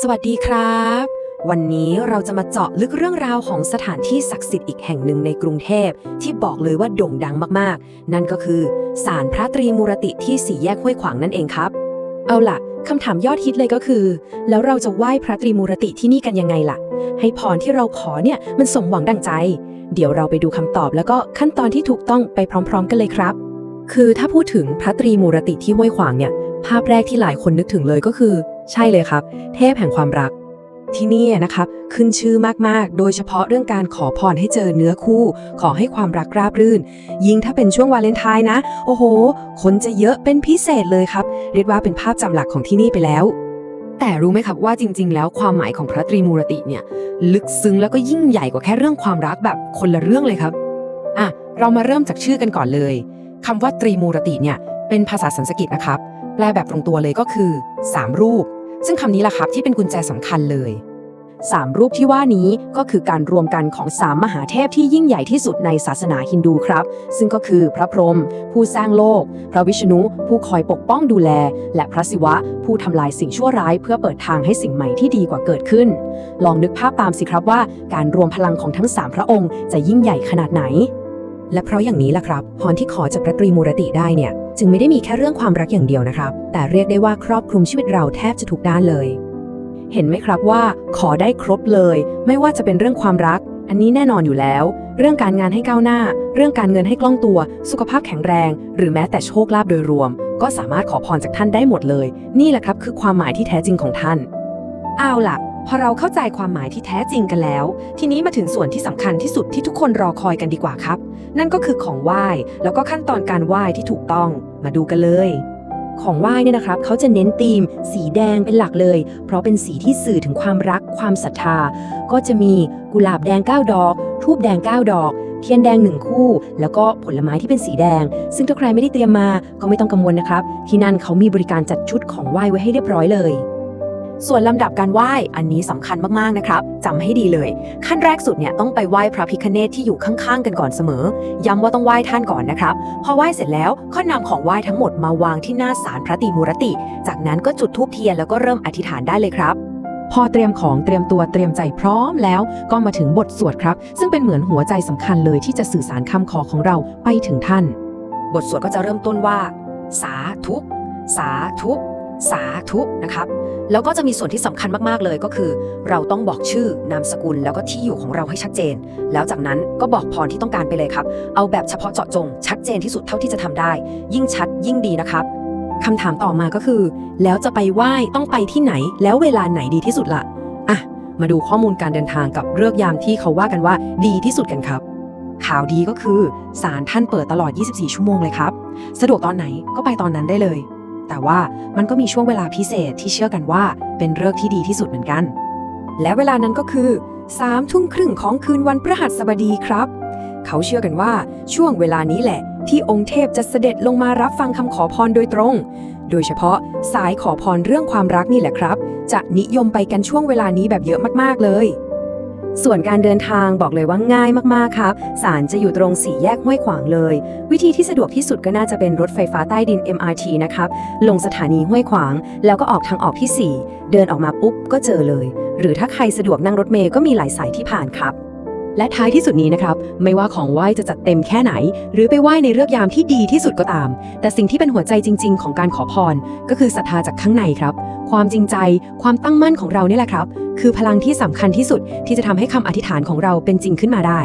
สวัสดีครับ วันนี้เราจะมาเจาะลึกเรื่องราวของสถานที่ศักดิ์สิทธิ์อีกแห่งหนึ่งในกรุงเทพ ที่บอกเลยว่าโด่งดังมากๆ นั่นก็คือศาลพระตรีมูรติที่สี่แยกห้วยขวางนั่นเองครับ เอาล่ะคำถามยอดฮิตเลยก็คือ แล้วเราจะไหว้พระตรีมูรติที่นี่กันยังไงล่ะ ให้พรที่เราขอเนี่ยมันสมหวังดังใจ เดี๋ยวเราไปดูคำตอบแล้วก็ขั้นตอนที่ถูกต้องไปพร้อม ๆ กันเลยครับ คือถ้าพูดถึงพระตรีมูรติที่ห้วยขวางเนี่ยภาพแรกที่หลายคนนึกถึงเลยก็คือ ใช่เลยครับ เทพแห่งความรัก ที่นี่นะครับขึ้นชื่อมากๆ โดยเฉพาะเรื่องการขอพรให้เจอเนื้อคู่ ขอให้ความรักราบรื่น ยิ่งถ้าเป็นช่วงวาเลนไทน์นะ โอ้โห คนจะเยอะเป็นพิเศษเลยครับ เรียกว่าเป็นภาพจำหลักของที่นี่ไปแล้ว แต่รู้ไหมครับว่าจริง ๆ แล้วความหมายของพระตรีมูรติเนี่ย ลึกซึ้งแล้วก็ยิ่งใหญ่กว่าแค่เรื่องความรักแบบคนละเรื่องเลยครับอะเรามาเริ่มจากชื่อกันก่อนเลยคำว่าตรีมูรติเนี่ยเป็นภาษาสันสกฤตนะครับ แปลแบบตรงตัวเลยก็คือ 3 รูป ซึ่งคำนี้แหละครับที่เป็นกุญแจสำคัญเลย3รูปที่ว่านี้ก็คือการรวมกันของ3มหาเทพที่ยิ่งใหญ่ที่สุดในศาสนาฮินดูครับ ซึ่งก็คือพระพรหมผู้สร้างโลก พระวิษณุผู้คอยปกป้องดูแล และพระศิวะ ผู้ทำลายสิ่งชั่วร้ายเพื่อเปิดทางให้สิ่งใหม่ที่ดีกว่าเกิดขึ้น ลองนึกภาพตามสิครับว่า การรวมพลังของทั้ง3พระองค์จะยิ่งใหญ่ขนาดไหน และเพราะอย่างนี้ล่ะครับพรที่ขอจากพระตรีมูรติได้เนี่ย จึงไม่ได้มีแค่เรื่องความรักอย่างเดียวนะครับ แต่เรียกได้ว่าครอบคลุมชีวิตเราแทบจะทุกด้านเลย เห็นไหมครับว่า ขอได้ครบเลย ไม่ว่าจะเป็นเรื่องความรัก อันนี้แน่นอนอยู่แล้ว เรื่องการงานให้ก้าวหน้า เรื่องการเงินให้คล่องตัว สุขภาพแข็งแรง หรือแม้แต่โชคลาภโดยรวม ก็สามารถขอพรจากท่านได้หมดเลย นี่แหละครับคือความหมายที่แท้จริงของท่านเอาล่ะ พอเราเข้าใจความหมายที่แท้จริงกันแล้ว ทีนี้มาถึงส่วนที่สำคัญที่สุดที่ทุกคนรอคอยกันดีกว่าครับ นั่นก็คือของไหว้ แล้วก็ขั้นตอนการไหว้ที่ถูกต้อง มาดูกันเลย ของไหว้เนี่ยนะครับเขาจะเน้นธีม สีแดงเป็นหลักเลย เพราะเป็นสีที่สื่อถึงความรักความศรัทธา ก็จะมีกุหลาบแดง 9 ดอกทูบแดง 9 ดอกเทียนแดงหนึ่งคู่ แล้วก็ผลไม้ที่เป็นสีแดง ซึ่งถ้าใครไม่ได้เตรียมมาก็ไม่ต้องกังวลนะครับ ที่นั่นเขามีบริการจัดชุดของไหว้ไว้ให้เรียบร้อยเลย ส่วนลำดับการไหว้อันนี้สำคัญมากๆนะครับจำให้ดีเลย ขั้นแรกสุดเนี่ยต้องไปไหว้พระพิคเนตที่อยู่ข้างๆ กันก่อนเสมอ ย้ำว่าต้องไหว้ท่านก่อนนะครับ พอไหว้เสร็จแล้วก็นำของไหว้ทั้งหมดมาวางที่หน้าศาลพระตรีมูรติ จากนั้นก็จุดธูปเทียนแล้วก็เริ่มอธิษฐานได้เลยครับพอเตรียมของเตรียมตัวเตรียมใจพร้อมแล้ว ก็มาถึงบทสวดครับ ซึ่งเป็นเหมือนหัวใจสำคัญเลยที่จะสื่อสารคำขอของเราไปถึงท่าน บทสวดก็จะเริ่มต้นว่า สาธุ สาธุ สาธุนะครับ แล้วก็จะมีส่วนที่สำคัญมากๆเลยก็คือ เราต้องบอกชื่อนามสกุลแล้วก็ที่อยู่ของเราให้ชัดเจน แล้วจากนั้นก็บอกพรที่ต้องการไปเลยครับ เอาแบบเฉพาะเจาะจง ชัดเจนที่สุดเท่าที่จะทำได้ ยิ่งชัดยิ่งดีนะครับคำถามต่อมาก็คือ แล้วจะไปไหว้ต้องไปที่ไหน แล้วเวลาไหนดีที่สุดล่ะอะ มาดูข้อมูลการเดินทางกับเลือกยามที่เขาว่ากันว่าดีที่สุดกันครับข่าวดีก็คือศาลท่านเปิดตลอด 24 ชั่วโมงเลยครับ สะดวกตอนไหนก็ไปตอนนั้นได้เลย แต่ว่ามันก็มีช่วงเวลาพิเศษที่เชื่อกันว่าเป็นเลิกษ์ที่ดีที่สุดเหมือนกัน และเวลานั้นก็คือ3ทุ่มครึ่งของคืนวันพฤหัสบดีครับ เขาเชื่อกันว่าช่วงเวลานี้แหละ ที่องค์เทพจะเสด็จลงมารับฟังคำขอพรโดยตรง โดยเฉพาะสายขอพรเรื่องความรักนี่แหละครับ จะนิยมไปกันช่วงเวลานี้แบบเยอะมากๆเลย ส่วนการเดินทางบอกเลยว่าง่ายมากๆครับศาลจะอยู่ตรงสี่แยกห้วยขวางเลย วิธีที่สะดวกที่สุดก็น่าจะเป็นรถไฟฟ้าใต้ดิน MRT นะครับ ลงสถานีห้วยขวาง แล้วก็ออกทางออกที่ 4 เดินออกมาปุ๊บก็เจอเลย หรือถ้าใครสะดวกนั่งรถเมย์ก็มีหลายสายที่ผ่านครับและท้ายที่สุดนี้นะครับ ไม่ว่าของไหว้จะจัดเต็มแค่ไหน หรือไปไหว้ในเลือกยามที่ดีที่สุดก็ตาม แต่สิ่งที่เป็นหัวใจจริง ๆ ของการขอพร ก็คือศรัทธาจากข้างในครับ ความจริงใจ ความตั้งมั่นของเรานี่แหละครับ คือพลังที่สำคัญที่สุดที่จะทำให้คำอธิษฐานของเราเป็นจริงขึ้นมาได้